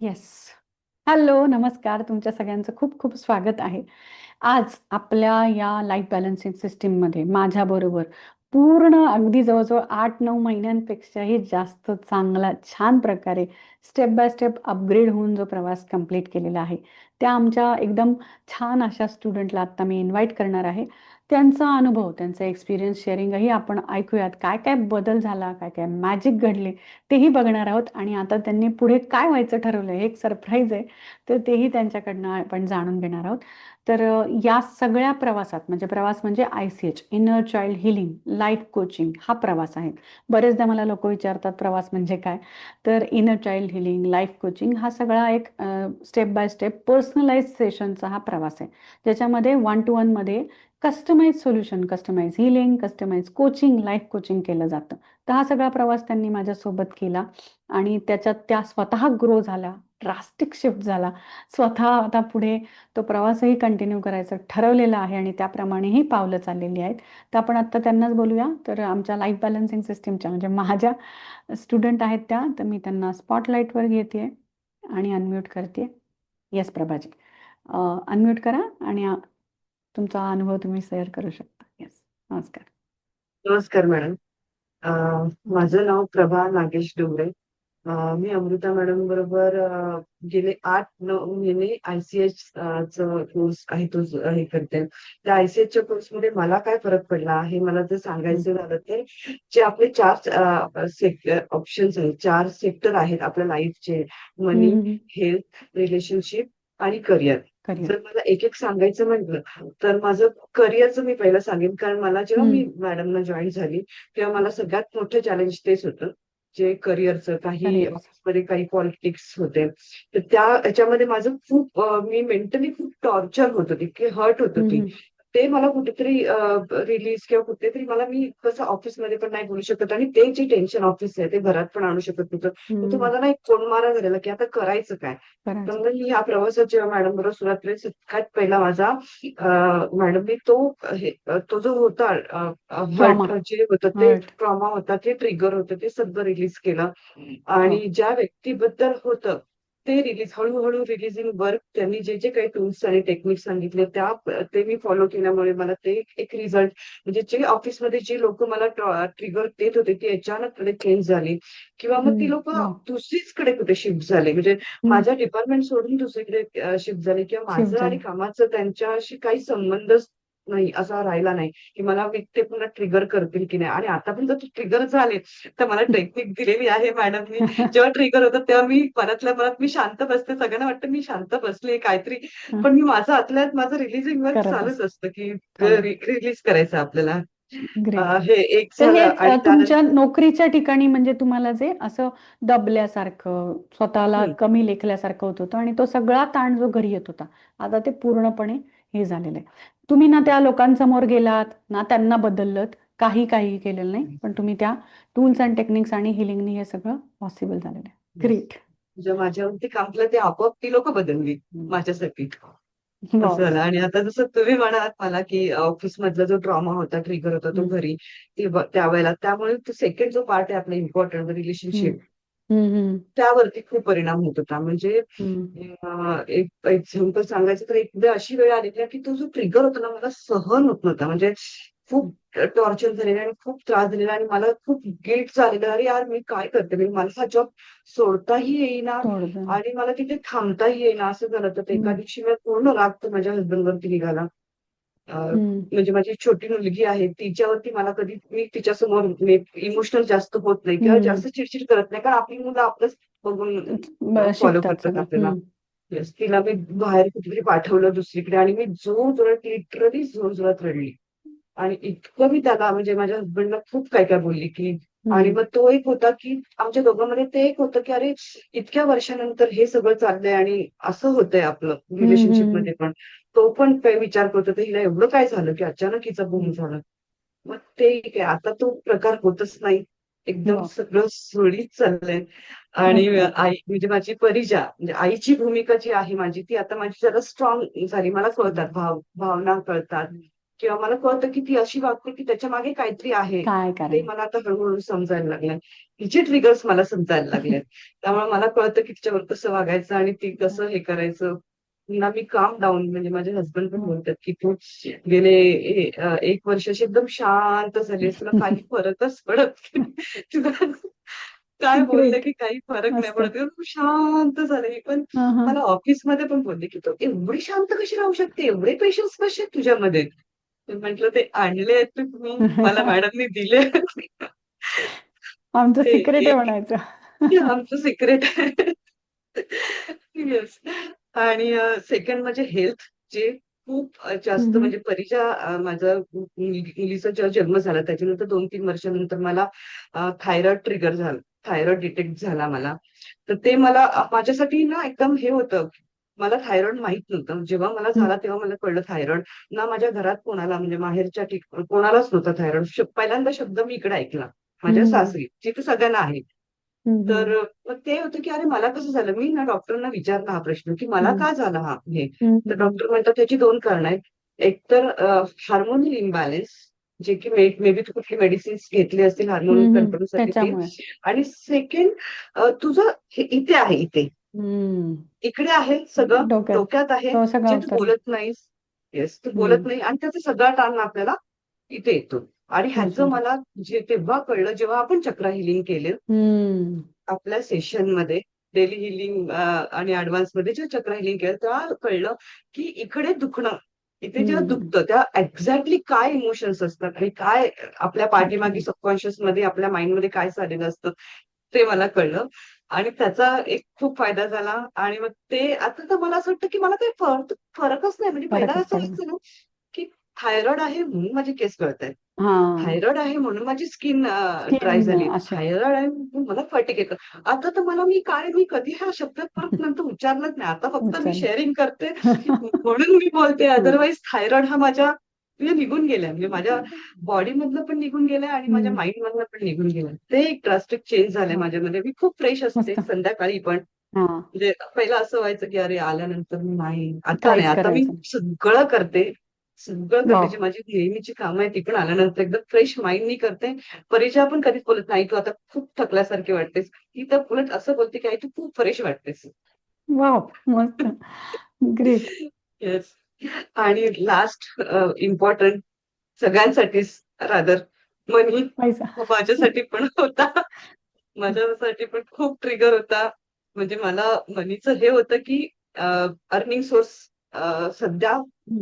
Yes. Hello, नमस्कार. तुमच्या सगळ्यांचं खूप खूप स्वागत आहे. आज आपल्या या लाईफ बॅलन्सिंग माझ्या माझ्याबरोबर पूर्ण अगदी जवळजवळ आठ नऊ महिन्यांपेक्षाही जास्त चांगला, छान प्रकारे स्टेप बाय स्टेप अपग्रेड होऊन जो प्रवास कंप्लीट केलेला आहे, त्या आमच्या एकदम छान अशा स्टुडंटला आत्ता मी इन्व्हाईट करणार आहे. त्यांचा अनुभव, त्यांचा एक्सपिरियन्स शेअरिंगही आपण ऐकूयात. काय-काय बदल झाला, काय-काय मॅजिक घडले, तेही बघणार आहोत आणि आता त्यांनी पुढे काय व्हायचं ठरवलं हे एक सरप्राईज आहे. तर तेही त्यांच्याकडनं आपण जाणून घेणार आहोत. तर या सगळ्या प्रवासात म्हणजे प्रवास म्हणजे I C H, inner child healing life coaching हा प्रवास आहे. बरेचदा मला लोक विचारतात, प्रवास म्हणजे काय? तर inner child healing life coaching हा सगळा एक स्टेप बाय स्टेप पर्सनलाइज सेशनचा हा प्रवास आहे. ज्याच्यामध्ये वन टू वनमध्ये customise solution, customise healing customise coaching, life coaching केलं जातं. तर हा सगळा प्रवास त्यांनी माझ्यासोबत केला आणि त्याच्यात त्या स्वतः ग्रो झाल्या, ड्रास्टिक शिफ्ट झाला. स्वतः आता पुढे तो प्रवासही कंटिन्यू करायचा ठरवलेला आहे आणि त्याप्रमाणेही पावलं चाललेली आहेत. तर आपण आत्ता त्यांनाच बोलूया. तर आमच्या लाईफ बॅलन्सिंग सिस्टीमच्या म्हणजे माझ्या स्टुडंट आहेत त्या. तर मी त्यांना स्पॉटलाईटवर घेतेय आणि अनम्यूट करतेय. येस प्रभाजी. अनम्यूट करा आणि तुमचा अनुभव तुम्ही शेअर करू शकता. येस. नमस्कार. नमस्कार मॅडम. माझं नाव प्रभा नागेश डोंगरे. मी अमृता मॅडम बरोबर गेले 8-9 महिने आय-सी-एच कोर्स आहे तो हे करते. त्या आय-सी-एचच्या कोर्समध्ये मला काय फरक पडला आहे, मला जर सांगायचं झालं तर जे आपले 4 अ, सेक्टर ऑप्शन्स आहेत, 4 सेक्टर आहेत आपल्या लाईफचे मनी, हेल्थ, रिलेशनशिप आणि करियर. करियर. जर मला एक-एक सांगायचं म्हटलं, तर माझं करियरचं मी पहिलं सांगेन. कारण मला जेव्हा मी मॅडमना जॉइन झाली, तेव्हा मला सगळ्यात मोठं चॅलेंज तेच होतं. जे करियरचं काही. ऑफिसमध्ये काही पॉलिटिक्स होते. तर त्या ह्याच्यामध्ये माझं खूप मी मेंटली खूप टॉर्चर होत होती, की हर्ट होत होती. ते मला कुठेतरी रिलीज किंवा कुठेतरी मला मी कसं ऑफिसमध्ये पण नाही बोलू शकत आणि ते जे टेन्शन ऑफिस आहे, ते घरात पण आणू शकत नव्हतं. मला ना एक कोंडमारा झालेला, की आता करायचं काय? तर मी ह्या प्रवासात जेव्हा मॅडम बरोबर सुरुवात केली, सगळ्यात पहिला माझा अ, मॅडमनी तो हे तो जो होता जे होतं ते. ट्रॉमा होता, ते ट्रिगर होतं, ते सगळं रिलीज केलं हो. आणि ज्या व्यक्तीबद्दल होतं, ते रिलीज हळू-हळू रिलीजिंग वर्क त्यांनी जे-जे काही टूल्स आणि टेक्निक सांगितले, त्या ते मी फॉलो केल्यामुळे मला ते एक रिझल्ट म्हणजे जे ऑफिसमध्ये जी लोकं मला ट्रिगर देत होते, ती अचानकपणे चेंज झाली किंवा मग ती. लोकं! दुसरीचकडे कुठे शिफ्ट झाले. म्हणजे. माझ्या डिपार्टमेंट सोडून दुसरीकडे शिफ्ट झाले किंवा माझं आणि. कामाचं त्यांच्याशी काही संबंधच नाही, असा राहिला नाही, की मला ते पुन्हा ट्रिगर करतील की नाही आणि आता पण जर ट्रिगर झाले, तर मला टेक्निक दिलेली आहे मॅडमनी. जेव्हा ट्रिगर होतात, तेव्हा मी मनातल्या मनात मी शांत बसते. सगळ्यांना वाटतं मी शांत बसले काहीतरी, हं. पण मी माझं आतल्या आत माझं रिलीजिंग वर्क चालूच असते. की रिलीज करायचं आपल्याला. हे एक हे तुमच्या नोकरीच्या ठिकाणी म्हणजे तुम्हाला जे असं दबल्यासारखं, स्वतःला हं. कमी लेखल्यासारखं होत होतं आणि तो सगळा ताण जो घरी येत होता, आता ते पूर्णपणे हे झालेलं आहे. तुम्ही ना त्या लोकांसमोर गेलात, ना त्यांना बदललत, काही काहीही केलेलं नाही. पण तुम्ही त्या टूल्स एंड टेक्निक्स आणि हीलिंगनी हे सगळं पॉसिबल झालेलं आहे. ग्रेट. जे माझ्यावरती काम केलं, ते आपोआप ती लोकं बदलली माझ्यासाठी. झालं आणि आता जसं तुम्ही म्हणालात मला, की ऑफिसमधला जो ट्रॉमा होता, ट्रिगर होता, तो हं. घरी त्यावेळेला त्यामुळे तो सेकंड जो पार्ट आहे आपला इम्पोर्टंट हं. रिलेशनशिप त्यावरती खूप परिणाम होत होता. म्हणजे. अ, एक एक्झाम्पल सांगायचं तर एकदा अशी वेळ आलेली की तो जो ट्रिगर होता ना, मला सहन होत नव्हता. म्हणजे खूप टॉर्चर झालेलं आणि खूप त्रास झालेला आणि मला खूप गिल्ट झालेलं. अरे यार, मी काय करते? म्हणजे मला हा जॉब सोडताही येईना. आणि मला तिथे थांबताही येईना असं झालं. तर एका हं. दिवशी मला पूर्ण राग तो माझ्या हसबंडवरती निघाला. म्हणजे माझी छोटी मुलगी आहे, तिच्यावरती मला कधी मी तिच्यासमोर इमोशनल जास्त होत नाही किंवा. जास्त चिडचिड करत नाही. कारण आपली मुलं आपलंच बघून फॉलो करतात. आपल्याला. येस, तिला मी बाहेर कुठेतरी पाठवलं दुसरीकडे आणि मी जोरजोरात लिटरली जोरजोरात रडली. आणि इतकं मी त्याला म्हणजे माझ्या हसबंडला खूप काय-काय बोलली, की आणि. मग तो एक होता, की आमच्या दोघांमध्ये ते एक होतं, की अरे इतक्या वर्षानंतर हे सगळं चाललंय आणि असं होतंय आपलं हं. रिलेशनशिपमध्ये पण. तो पण काही विचार करत होता, हिला एवढं काय झालं, की अचानक हिचा बूम हं. झाला. मग ते काय आता तो प्रकार होतच नाही. एकदम वॉव! सगळं सुरळीत चाललंय आणि. आई म्हणजे माझी परिजा म्हणजे आईची भूमिका जी आहे माझी, ती आता माझी जरा स्ट्रॉंग झाली. मला. कळतात भाव भावना कळतात. किंवा मला कळतं की ती अशी वागते की त्याच्यामागे काहीतरी आहे काय ते मला आता हळूहळू समजायला लागलंय तिचे ट्रिगर्स मला समजायला लागले त्यामुळे मला कळतं की तिच्यावर कसं वागायचं आणि ती कसं हे करायचं पुन्हा मी काम डाऊन म्हणजे माझे हसबंड पण बोलतात की तू गेले एक वर्ष अशी एकदम शांत झालीस तुला काही फरकच पडत नाही. तुला काय बोलले Great. की काही फरक नाही. पडत. तू शांत झाले पण मला ऑफिसमध्ये पण बोलले की तो एवढी शांत कशी राहू शकते? एवढे पेशन्स कसे आहेत तुझ्यामध्ये? म्हटलं ते आणले आहेत ते तुम्ही. मला मॅडमनी दिले. आमचं सिक्रेट आहे म्हणायचं. आमचं सिक्रेट आहे. येस आणि सेकंड म्हणजे हेल्थ जे खूप जास्त. म्हणजे परिजा अ, माझा मुलीचा जेव्हा जन्म झाला त्याच्यानंतर दोन तीन वर्षानंतर मला थायरॉइड ट्रिगर झाला थायरॉइड डिटेक्ट झाला मला. तर ते मला माझ्यासाठी ना एकदम हे होतं मला थायरॉइड माहीत नव्हतं. जेव्हा मला झाला तेव्हा मला कळलं थायरॉइड ना माझ्या घरात कोणाला म्हणजे माहेरच्या कोणालाच नव्हता थायरॉइड पहिल्यांदा शब्द मी इकडे ऐकला. माझ्या. सासरी जिथे सगळ्यांना आहे. तर मग ते होतं की अरे मला कसं झालं? मी ना डॉक्टरांना विचारला हा प्रश्न की मला. का झाला हा हे? तर डॉक्टर म्हणतात त्याची दोन कारण आहेत. एक तर हार्मोनल इम्बॅलन्स जे की मे मे बी तू कुठली मेडिसिन्स घेतली असतील हार्मोनल हम्म, कंट्रोलसाठी ते. त्याच्यामुळे. आणि सेकंड तुझं हे इथे आहे इथे. इकडे आहे सगळं डोक्यात. आहे जे तू. बोलत नाहीस. येस तू बोलत. नाही आणि त्याचा सगळा ताण आपल्याला इथे येतो. आणि ह्याचं. मला जे तेव्हा कळलं जेव्हा आपण चक्र हिलिंग केले. आपल्या सेशनमध्ये डेली हिलिंग आणि ऍडव्हान्समध्ये जेव्हा चक्र हिलिंग केलं तेव्हा कळलं की इकडे दुखणं इथे जेव्हा. दुखतं त्या एक्झॅक्टली काय इमोशन्स असतात आणि काय आपल्या पाठीमागे. सबकॉन्शियसमध्ये आपल्या माइंडमध्ये काय चाललेलं असतं ते मला कळलं आणि त्याचा एक खूप फायदा झाला आणि मग ते आता तर मला असं वाटतं की मला काही फरक फरकच नाही म्हणजे पहिला असं ना की थायरॉइड आहे म्हणून माझे केस कळत आहेत हा. थायरॉइड आहे म्हणून माझी स्किन ड्राय झाली. थायरॉइड आहे म्हणून मला फटिक येतं आता तर मला मी काय मी कधी हा शब्द परत नंतर उच्चारलाच नाही. आता फक्त मी उच्चारला. शेअरिंग करते. म्हणून मी बोलते. अदरवाईज थायरॉइड हा माझ्या म्हणजे निघून गेलाय. म्हणजे माझ्या बॉडी मधनं पण निघून गेलाय आणि माझ्या. माइंड मधनं पण निघून गेलाय. ते एक ड्रास्टिक चेंज झालंय हो. माझ्यामध्ये. मी खूप फ्रेश असते मस्त. संध्याकाळी पण. हा. म्हणजे पहिलं असं व्हायचं की अरे आल्यानंतर नाही. आता काहीच नाही. आता मी करायचं नाही. सगळं करते. सगळं करते वाव. जी माझी नेहमीची कामं आहे ती पण आल्यानंतर एकदम फ्रेश माइंडनी करते. परिचय पण कधीच बोलत नाही तू आता खूप थकल्यासारखी वाटतेस. ती तर उलट असं बोलते की आई तू खूप फ्रेश वाटतेस. वाव मस्त. ग्रेट येस आणि लास्ट इम्पॉर्टंट सगळ्यांसाठीच रादर मनी. पैसा. माझ्यासाठी पण होता. माझ्यासाठी पण खूप ट्रिगर होता. म्हणजे मला मनीचं हे होतं की अर्निंग सोर्स सध्या.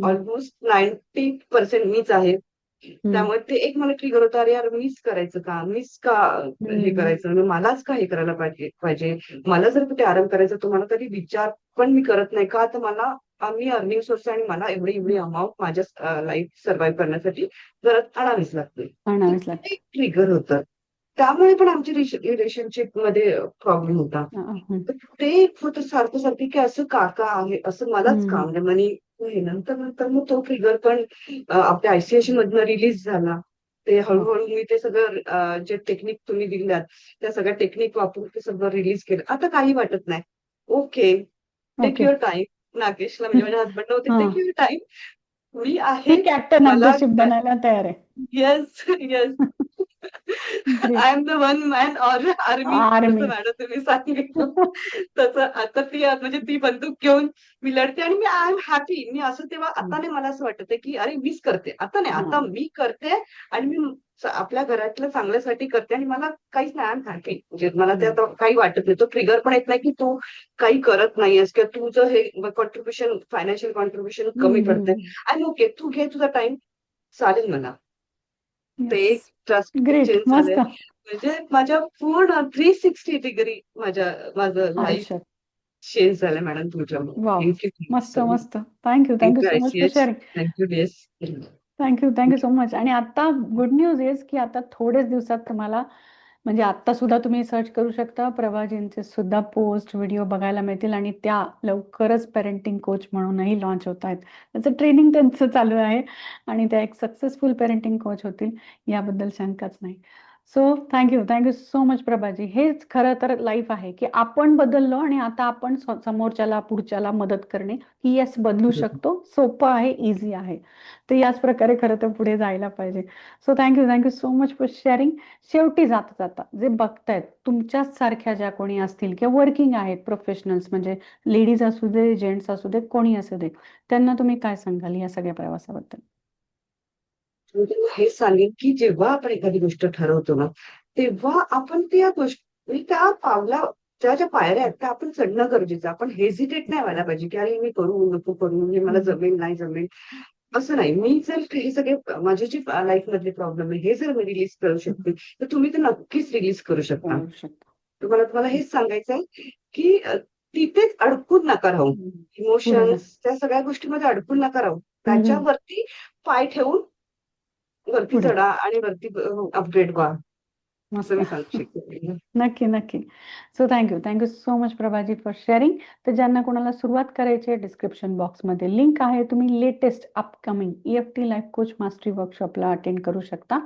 ऑलमोस्ट नाईन्टी पर्सेंट मीच आहे. त्यामुळे ते एक मला ट्रिगर होतं अरे यार मीच करायचं का? मीच का हे. करायचं? म्हणजे मलाच का हे करायला पाहिजे पाहिजे? मला जर कुठे आराम करायचा तो मला कधी विचार पण मी करत नाही. का? तर मला आम्ही अर्निंग सोर्स आणि मला एवढी एवढी अमाऊंट माझ्या लाईफ सर्व्हाइव्ह करण्यासाठी घरात आणावीच लागते. आणावीच लागते. ट्रिगर होतं. त्यामुळे पण आमची रिलेशनशिपमध्ये प्रॉब्लेम होता. ते होतं सारखं सारखं की असं काका आहे असं मलाच हम्म. काम आहे म्हणे हे नंतर नंतर मग तो ट्रिगर पण आपल्या आयसीआयसी मधनं रिलीज झाला. ते हळूहळू मी ते सगळं जे टेक्निक तुम्ही दिल्यात त्या सगळ्या टेक्निक वापरून ते सगळं रिलीज केलं. आता काही वाटत नाही. ओके टेक युअर टाइम नागेशला म्हणजे माझ्या हसबंड होते. टेक युअर टाइम मी आहे. कॅप्टन बनायला तयार आहे. Yes yes I am the one man or army madam तुम्ही सांगितलं. तसं आता ती म्हणजे ती बंदूक घेऊन मी लढते आणि मी आय एम हॅपी मी असं तेव्हा आता नाही मला असं वाटत की अरे मीच करते. आता नाही आता. मी करते आणि मी आपल्या घरातल्या चांगल्यासाठी करते आणि मला काहीच नाही आय एम हॅपी म्हणजे मला ते आता काही वाटत नाही. तो ट्रिगर पण येत नाही की तू काही करत नाहीयेस किंवा तुझं हे कॉन्ट्रीब्युशन फायनान्शियल कॉन्ट्रीब्युशन कमी पडतंय आणि ओके तू घे तुझा टाइम चालेल मला. ते एक ट्रस्ट म्हणजे माझ्या पूर्ण थ्री सिक्स्टी डिग्री माझ्या माझं लाईफ चेंज झालंय मॅडम तुमच्यामुळे मस्त मस्त. Thank you thank you so much for sharing thank you thank you thank you so much आणि आता गुड न्यूज इज की आता थोडेच दिवसात तुम्हाला म्हणजे आत्ता सुद्धा तुम्ही सर्च करू शकता. प्रभाजींचे सुद्धा पोस्ट व्हिडिओ बघायला मिळतील आणि त्या लवकरच पेरेंटिंग कोच म्हणूनही लॉन्च होत आहेत. त्याचं ट्रेनिंग त्यांचं चालू आहे आणि त्या एक सक्सेसफुल पेरेंटिंग कोच होतील. याबद्दल शंकाच नाही. So thank you thank you so much Prabhaji हेच खरं तर लाईफ आहे की आपण बदललो आणि आता आपण समोरच्याला पुढच्याला मदत करणे ही येस बदलू. शकतो. सोपं आहे इझी आहे. तर याच प्रकारे खरं तर पुढे जायला पाहिजे. So thank you thank you so much for sharing शेवटी जाता जाता जे बघतायत तुमच्याच सारख्या ज्या कोणी असतील किंवा वर्किंग आहेत प्रोफेशनल्स म्हणजे लेडीज असू दे जेंट्स असू दे कोणी असू दे त्यांना तुम्ही काय सांगाल या सगळ्या प्रवासाबद्दल? मी त्यांना हेच सांगेन की जेव्हा आपण एखादी गोष्ट ठरवतो ना तेव्हा आपण त्या गोष्टी त्या पावला त्या ज्या पायऱ्या आहेत त्या आपण चढणं गरजेचं. आपण हेजिटेट नाही व्हायला पाहिजे की अरे मी करू नको करू हे मला. जमेल नाही जमेल. असं नाही. मी जर हे सगळे माझे जे लाईफ मधले प्रॉब्लेम आहे हे जर मी रिलीज करू शकते तर तुम्ही ते नक्कीच रिलीज करू शकता. तुम्हाला तुम्हाला हेच सांगायचं आहे की तिथेच अडकून नका राहू. इमोशन्स त्या सगळ्या गोष्टीमध्ये अडकून नका राहू. त्याच्यावरती पाय ठेवून वरती. चढा आणि वरती अपग्रेड व्हा. नक्की नक्की. So thank you thank you so much Prabhaji for sharing तर ज्यांना कोणाला सुरुवात करायची आहे डिस्क्रिप्शन बॉक्समध्ये लिंक आहे. तुम्ही latest upcoming E F T life coach mastery वर्कशॉपला attend करू शकता.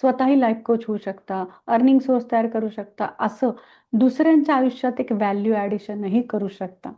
स्वतःही लाईफ कोच होऊ शकता अर्निंग सोर्स तयार करू शकता असं दुसऱ्यांच्या आयुष्यात एक व्हॅल्यू ॲडिशनही करू शकता.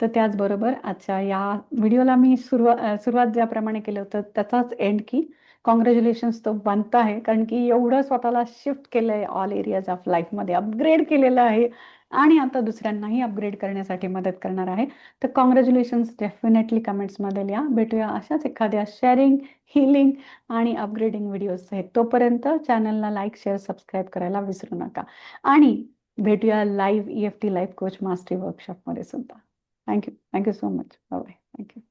तर त्याचबरोबर आजच्या या व्हिडिओला मी सुरुवात सुरुवात ज्याप्रमाणे केलं होतं त्याचाच एंड की कॉंग्रॅच्युलेशन्स तो बनता आहे. कारण की एवढं स्वतःला शिफ्ट केलं आहे ऑल एरियाज ऑफ लाईफमध्ये अपग्रेड केलेलं आहे. आणि आता दुसऱ्यांनाही अपग्रेड करण्यासाठी मदत करणार आहे. तर कॉंग्रॅच्युलेशन्स डेफिनेटली कमेंट्समध्ये लिहा. भेटूया अशाच एखाद्या शेअरिंग हिलिंग आणि अपग्रेडिंग व्हिडिओज आहेत तोपर्यंत चॅनलला लाईक शेअर सबस्क्राईब करायला विसरू नका. आणि भेटूया live E F T life coach mastery वर्कशॉपमध्ये सुद्धा. Thank you thank you so much bye thank you